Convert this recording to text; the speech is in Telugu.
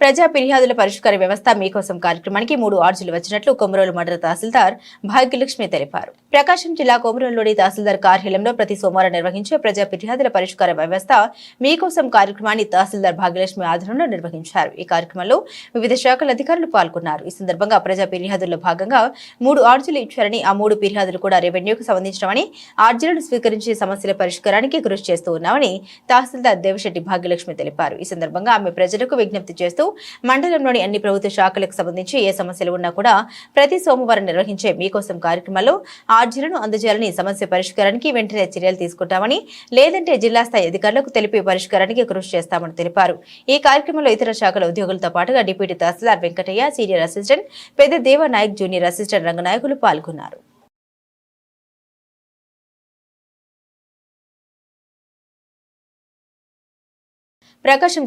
ప్రజా ఫిర్యాదుల పరిష్కార వ్యవస్థ మీకోసం కార్యక్రమానికి మూడు ఆర్జీలు వచ్చినట్లు కొమరోలు మండల తహసీల్దార్ భాగ్యలక్ష్మి తెలిపారు. ప్రకాశం జిల్లా కొమరోలులోని తహసీల్దార్ కార్యాలయంలో ప్రతి సోమవారం నిర్వహించే ప్రజా ఫిర్యాదుల పరిష్కార వ్యవస్థ మీకోసం కార్యక్రమాన్ని తహసీల్దార్ భాగ్యలక్ష్మి ఆధ్వర్యంలో నిర్వహించారు. ఈ కార్యక్రమంలో వివిధ శాఖల అధికారులు పాల్గొన్నారు. ఈ సందర్భంగా ప్రజా ఫిర్యాదుల్లో భాగంగా మూడు ఆర్జీలు ఇచ్చారని ఆ మూడు ఫిర్యాదులు కూడా రెవెన్యూకు సంబంధించినవని ఆర్జీలను స్వీకరించి సమస్యల పరిష్కారానికి కృషి చేస్తూ ఉన్నామని తహసీల్దార్ దేవశెట్టి భాగ్యలక్ష్మి తెలిపారు. ఈ సందర్భంగా ఆమె ప్రజలకు విజ్ఞప్తి చేస్తూ మండలంలోని అన్ని ప్రభుత్వ శాఖలకు సంబంధించి ఏ సమస్యలు ఉన్నా కూడా ప్రతి సోమవారం నిర్వహించే మీకోసం కార్యక్రమంలో ఆర్జీలను అందజేయాలని సమస్య పరిష్కారానికి వెంటనే చర్యలు తీసుకుంటామని లేదంటే జిల్లా స్థాయి అధికారులకు తెలిపి పరిష్కారానికి కృషి చేస్తామని తెలిపారు. ఈ కార్యక్రమంలో ఇతర శాఖల ఉద్యోగులతో పాటుగా deputy tahsildar Venkataiah senior assistant పెద్ద దేవనాయక్ జూనియర్ అసిస్టెంట్ రంగనాయకులు పాల్గొన్నారు. ప్రకాశం